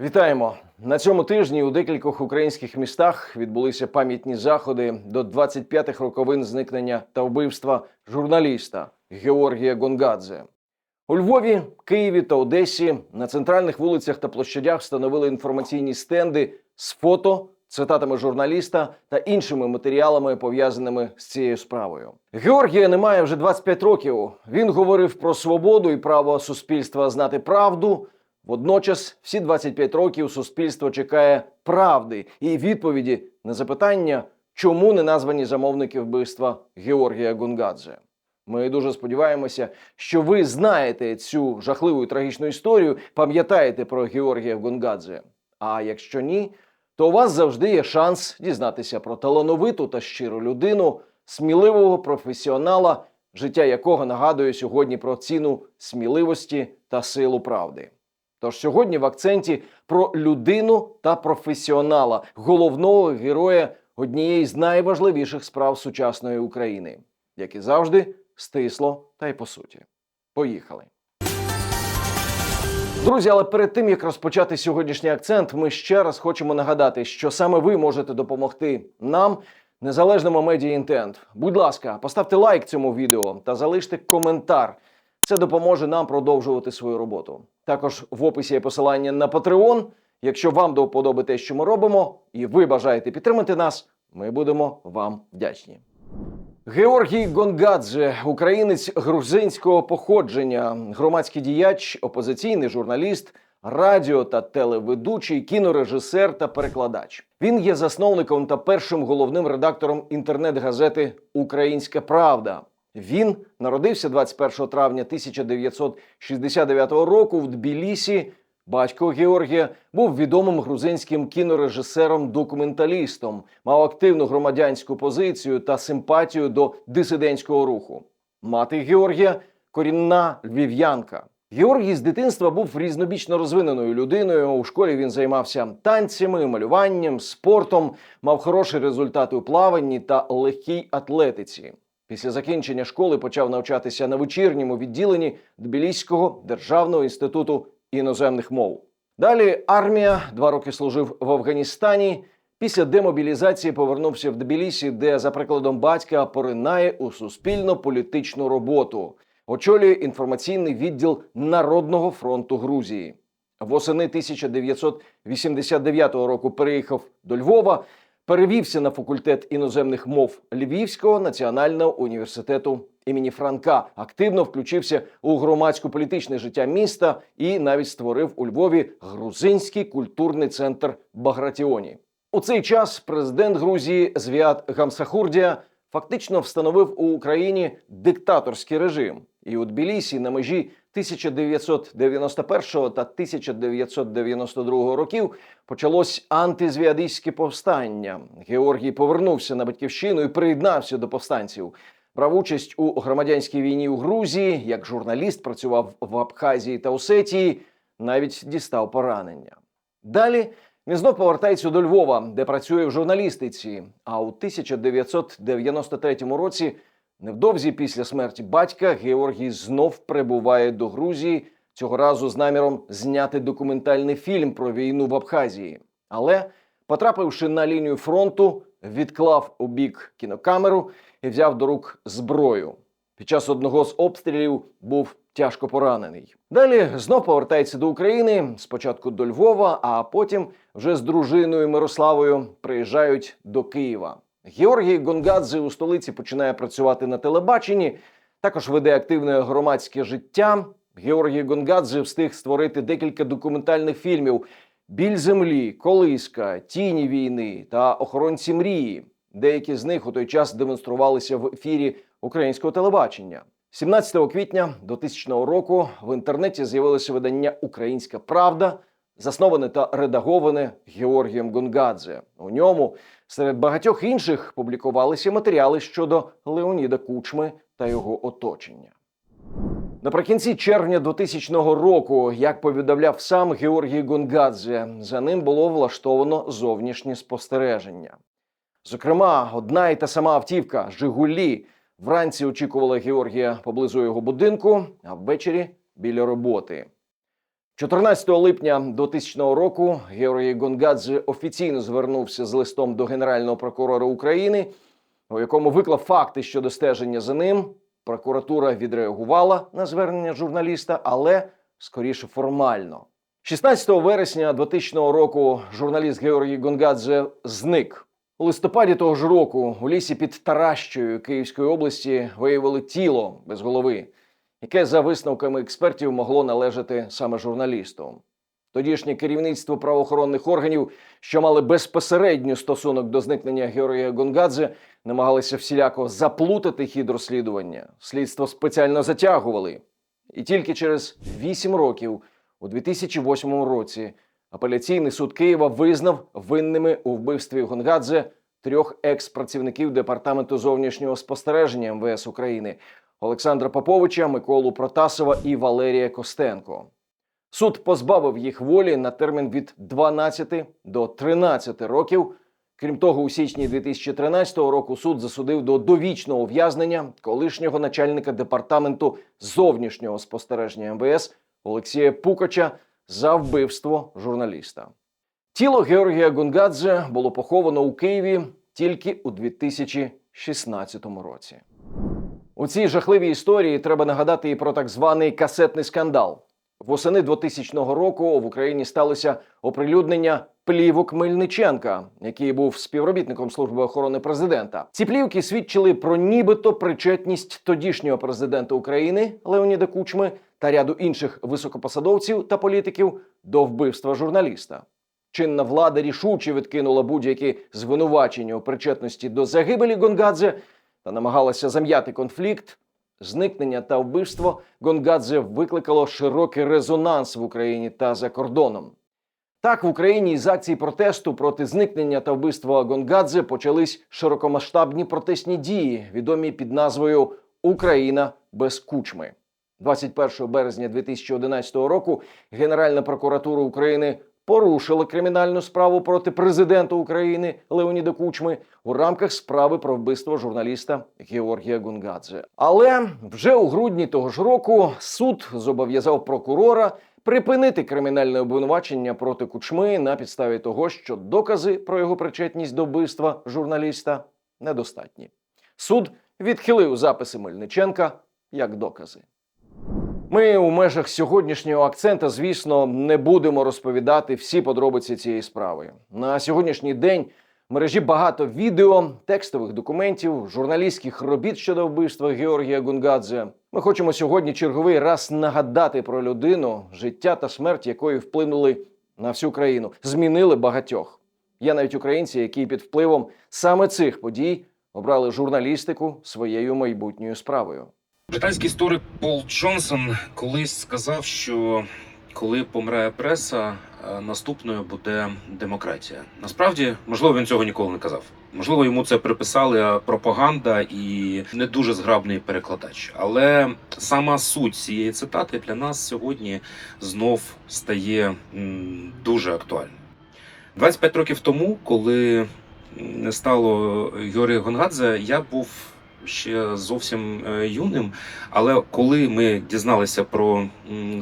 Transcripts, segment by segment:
Вітаємо на цьому тижні. У декількох українських містах відбулися пам'ятні заходи до 25-х роковин зникнення та вбивства журналіста Георгія Гонгадзе. У Львові, Києві та Одесі на центральних вулицях та площадях встановили інформаційні стенди з фото, цитатами журналіста та іншими матеріалами, пов'язаними з цією справою. Георгія немає вже 25 років. Він говорив про свободу і право суспільства знати правду. Водночас, всі 25 років суспільство чекає правди і відповіді на запитання, чому не названі замовники вбивства Георгія Гонгадзе. Ми дуже сподіваємося, що ви знаєте цю жахливу і трагічну історію, пам'ятаєте про Георгія Гонгадзе. А якщо ні, то у вас завжди є шанс дізнатися про талановиту та щиру людину, сміливого професіонала, життя якого нагадує сьогодні про ціну сміливості та силу правди. Тож сьогодні в акценті про людину та професіонала, головного героя однієї з найважливіших справ сучасної України, як і завжди, стисло та й по суті. Поїхали. Друзі, але перед тим як розпочати сьогоднішній акцент, ми ще раз хочемо нагадати, що саме ви можете допомогти нам, незалежному медіа інтент. Будь ласка, поставте лайк цьому відео та залиште коментар. Це допоможе нам продовжувати свою роботу. Також в описі є посилання на Patreon. Якщо вам до те, що ми робимо, і ви бажаєте підтримати нас, ми будемо вам вдячні. Георгій Гонгадзе, українець грузинського походження, громадський діяч, опозиційний журналіст, радіо та телеведучий, кінорежисер та перекладач. Він є засновником та першим головним редактором інтернет-газети Українська Правда. Він народився 21 травня 1969 року в Тбілісі. Батько Георгія був відомим грузинським кінорежисером-документалістом, мав активну громадянську позицію та симпатію до дисидентського руху. Мати Георгія корінна львів'янка. Георгій з дитинства був різнобічно розвиненою людиною. У школі він займався танцями, малюванням, спортом, мав хороші результати у плаванні та легкій атлетиці. Після закінчення школи почав навчатися на вечірньому відділенні Тбіліського державного інституту іноземних мов. Далі армія два роки служив в Афганістані. Після демобілізації повернувся в Тбілісі, де, за прикладом батька, поринає у суспільно-політичну роботу. Очолює інформаційний відділ Народного фронту Грузії. Восени 1989 року переїхав до Львова, перевівся на факультет іноземних мов Львівського національного університету імені Франка, активно включився у громадсько-політичне життя міста і навіть створив у Львові грузинський культурний центр Багратіоні. У цей час президент Грузії Звіат Гамсахурдія фактично встановив у Україні диктаторський режим. І у Тбілісі на межі 1991 та 1992 років почалось антизвіадистське повстання. Георгій повернувся на батьківщину і приєднався до повстанців. Брав участь у громадянській війні у Грузії, як журналіст працював в Абхазії та Осетії, навіть дістав поранення. Далі він знов повертається до Львова, де працює в журналістиці. А у 1993 році, невдовзі після смерті батька, Георгій знов прибуває до Грузії, цього разу з наміром зняти документальний фільм про війну в Абхазії. Але, потрапивши на лінію фронту, відклав у бік кінокамеру і взяв до рук зброю. Під час одного з обстрілів був тяжко поранений. Далі знов повертається до України, спочатку до Львова, а потім вже з дружиною Мирославою приїжджають до Києва. Георгій Гонгадзе у столиці починає працювати на телебаченні, також веде активне громадське життя. Георгій Гонгадзе встиг створити декілька документальних фільмів: Біль землі, Колиска, Тіні війни та Охоронці мрії. Деякі з них у той час демонструвалися в ефірі українського телебачення. 17 квітня 2000 року в інтернеті з'явилося видання Українська Правда, засноване та редаговане Георгієм Гонгадзе. У ньому серед багатьох інших публікувалися матеріали щодо Леоніда Кучми та його оточення. Наприкінці червня 2000 року, як повідомляв сам Георгій Гонгадзе, за ним було влаштовано зовнішнє спостереження. Зокрема, одна і та сама автівка Жигулі вранці очікувала Георгія поблизу його будинку, а ввечері біля роботи. 14 липня 2000 року Георгій Гонгадзе офіційно звернувся з листом до Генерального прокурора України, у якому виклав факти щодо стеження за ним. Прокуратура відреагувала на звернення журналіста, але скоріше формально. 16 вересня 2000 року журналіст Георгій Гонгадзе зник. У листопаді того ж року у лісі під Таращою Київської області виявили тіло без голови, яке за висновками експертів могло належати саме журналісту. Тодішнє керівництво правоохоронних органів, що мали безпосередній стосунок до зникнення Георгія Гонгадзе, намагалися всіляко заплутати хід розслідування. Слідство спеціально затягували. І тільки через 8 років, у 2008 році, апеляційний суд Києва визнав винними у вбивстві Гонгадзе трьох екс-працівників департаменту зовнішнього спостереження МВС України Олександра Поповича, Миколу Протасова і Валерія Костенко. Суд позбавив їх волі на термін від 12 до 13 років. Крім того, у січні 2013 року суд засудив до довічного ув'язнення колишнього начальника департаменту зовнішнього спостереження МВС Олексія Пукача за вбивство журналіста. Тіло Георгія Гонгадзе було поховано у Києві тільки у 2016 році. У цій жахливій історії треба нагадати і про так званий касетний скандал. Восени 2000 року в Україні сталося оприлюднення плівок Мельниченка, який був співробітником служби охорони президента. Ці плівки свідчили про нібито причетність тодішнього президента України Леоніда Кучми та ряду інших високопосадовців та політиків до вбивства журналіста. Чинна влада рішуче відкинула будь-які звинувачення у причетності до загибелі Гонгадзе та намагалася зам'яти конфлікт. Зникнення та вбивство Гонгадзе викликало широкий резонанс в Україні та за кордоном. Так, в Україні із акцій протесту проти зникнення та вбивства Гонгадзе почались широкомасштабні протестні дії, відомі під назвою Україна без кучми. 21 березня 2011 року Генеральна прокуратура України порушила кримінальну справу проти президента України Леоніда Кучми у рамках справи про вбивство журналіста Георгія Гунгадзе. Але вже у грудні того ж року суд зобов'язав прокурора припинити кримінальне обвинувачення проти Кучми на підставі того, що докази про його причетність до вбивства журналіста недостатні. Суд відхилив записи Мельниченка як докази. Ми у межах сьогоднішнього акцента, звісно, не будемо розповідати всі подробиці цієї справи. На сьогоднішній день в мережі багато відео, текстових документів, журналістських робіт щодо вбивства Георгія Гунгадзе. Ми хочемо сьогодні черговий раз нагадати про людину, життя та смерть якої вплинули на всю країну, змінили багатьох. Є навіть українці, які під впливом саме цих подій обрали журналістику своєю майбутньою справою. Британський історик Пол Джонсон колись сказав, що коли помре преса, е, наступною буде демократія. Насправді, можливо, він цього ніколи не казав. Можливо, йому це приписали пропаганда і не дуже зграбний перекладач. Але сама суть цієї цитати для нас сьогодні знов стає дуже актуальною. 25 років тому, коли не стало Георгія Гонгадзе, я був ще зовсім е, юним. Але коли ми дізналися про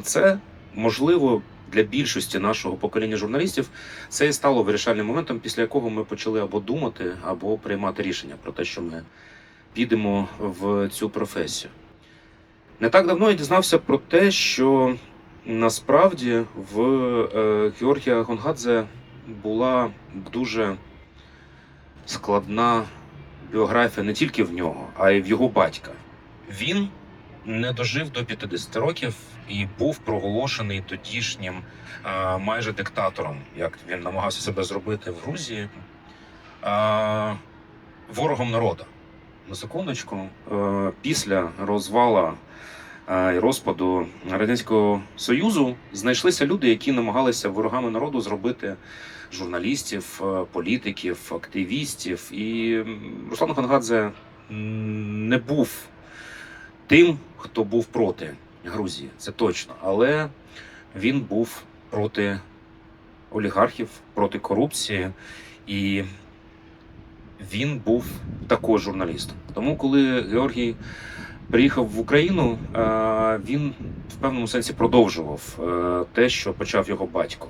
це, можливо, для більшості нашого покоління журналістів це і стало вирішальним моментом, після якого ми почали або думати, або приймати рішення про те, що ми підемо в цю професію. Не так давно я дізнався про те, що насправді в е, Георгія Гонгадзе була дуже складна біографія не тільки в нього, а й в його батька. Він не дожив до 50 років і був проголошений тодішнім а, майже диктатором, як він намагався себе зробити в Грузії, а, ворогом народу. На секундочку, е, після розвала е, і розпаду Радянського Союзу знайшлися люди, які намагалися ворогами народу зробити журналістів, е, політиків, активістів. І Руслан Гонгадзе м, не був тим, хто був проти Грузії, це точно. Але він був проти олігархів, проти корупції, і він був також журналістом. Тому, коли Георгій приїхав в Україну, е, він в певному сенсі продовжував е, те, що почав його батько.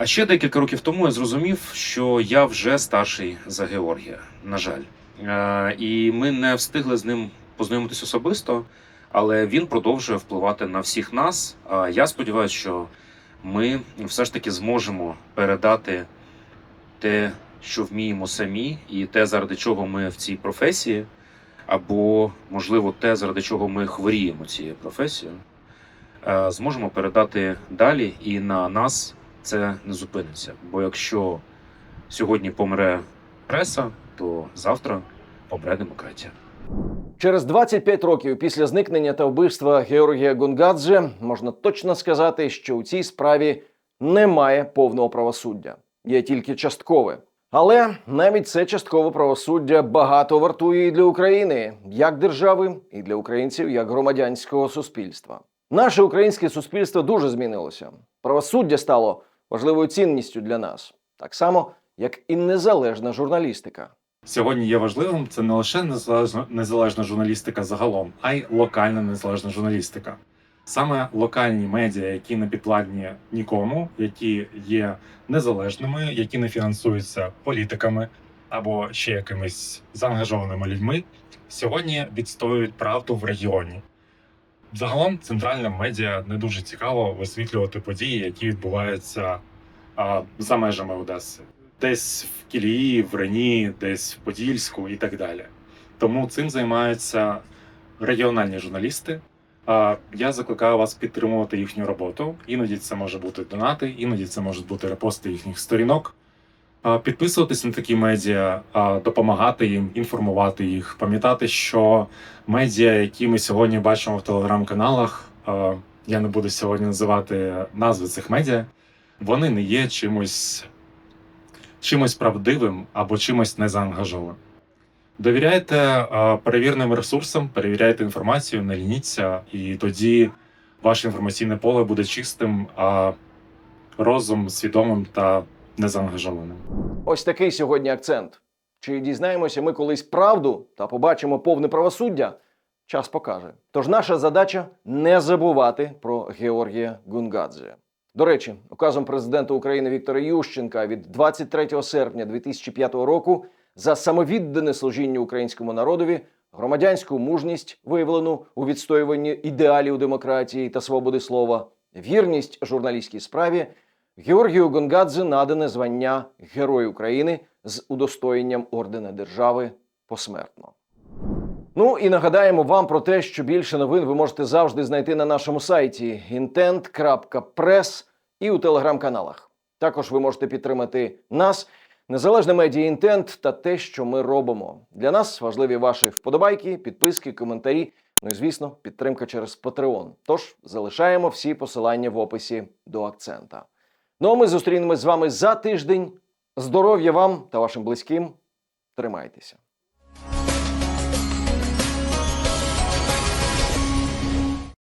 А ще декілька років тому я зрозумів, що я вже старший за Георгія, на жаль. Е, І ми не встигли з ним познайомитись особисто, але він продовжує впливати на всіх нас. А я сподіваюся, що ми все ж таки зможемо передати те, що вміємо самі, і те, заради чого ми в цій професії, або, можливо, те, заради чого ми хворіємо цією професією, е, зможемо передати далі, і на нас це не зупиниться. Бо якщо сьогодні помре преса, то завтра помре демократія. Через 25 років після зникнення та вбивства Георгія Гонгадзе можна точно сказати, що у цій справі немає повного правосуддя, є тільки часткове. Але навіть це часткове правосуддя багато вартує і для України, як держави, і для українців, як громадянського суспільства. Наше українське суспільство дуже змінилося. Правосуддя стало важливою цінністю для нас, так само як і незалежна журналістика. Сьогодні є важливим це не лише незалежна, незалежна журналістика загалом, а й локальна незалежна журналістика. Саме локальні медіа, які не підвладні нікому, які є незалежними, які не фінансуються політиками або ще якимись заангажованими людьми, сьогодні відстоюють правду в регіоні. Загалом центральним медіа не дуже цікаво висвітлювати події, які відбуваються а, за межами Одеси десь в Кілії, в Рені, десь в Подільську і так далі. Тому цим займаються регіональні журналісти. А Я закликаю вас підтримувати їхню роботу. Іноді це може бути донати, іноді це можуть бути репости їхніх сторінок. Підписуватись на такі медіа, допомагати їм, інформувати їх, пам'ятати, що медіа, які ми сьогодні бачимо в телеграм-каналах, я не буду сьогодні називати назви цих медіа, вони не є чимось чимось правдивим або чимось незаангажованим. Довіряйте перевіреним ресурсам, перевіряйте інформацію, не лініться, і тоді ваше інформаційне поле буде чистим, розум свідомим та незаангажованим. Ось такий сьогодні акцент. Чи дізнаємося ми колись правду та побачимо повне правосуддя? Час покаже. Тож наша задача не забувати про Георгія Гунгадзе. До речі, указом президента України Віктора Ющенка від 23 серпня 2005 року за самовіддане служіння українському народові, громадянську мужність, виявлену у відстоюванні ідеалів демократії та свободи слова, вірність журналістській справі, Георгію Гонгадзе надане звання Герой України з удостоєнням ордена держави посмертно. Ну і нагадаємо вам про те, що більше новин ви можете завжди знайти на нашому сайті intent.press і у телеграм-каналах. Також ви можете підтримати нас, незалежне медіа інтент та те, що ми робимо. Для нас важливі ваші вподобайки, підписки, коментарі. Ну і звісно, підтримка через Patreon. Тож залишаємо всі посилання в описі до акцента. Ну а ми зустрінемось з вами за тиждень. Здоров'я вам та вашим близьким. Тримайтеся.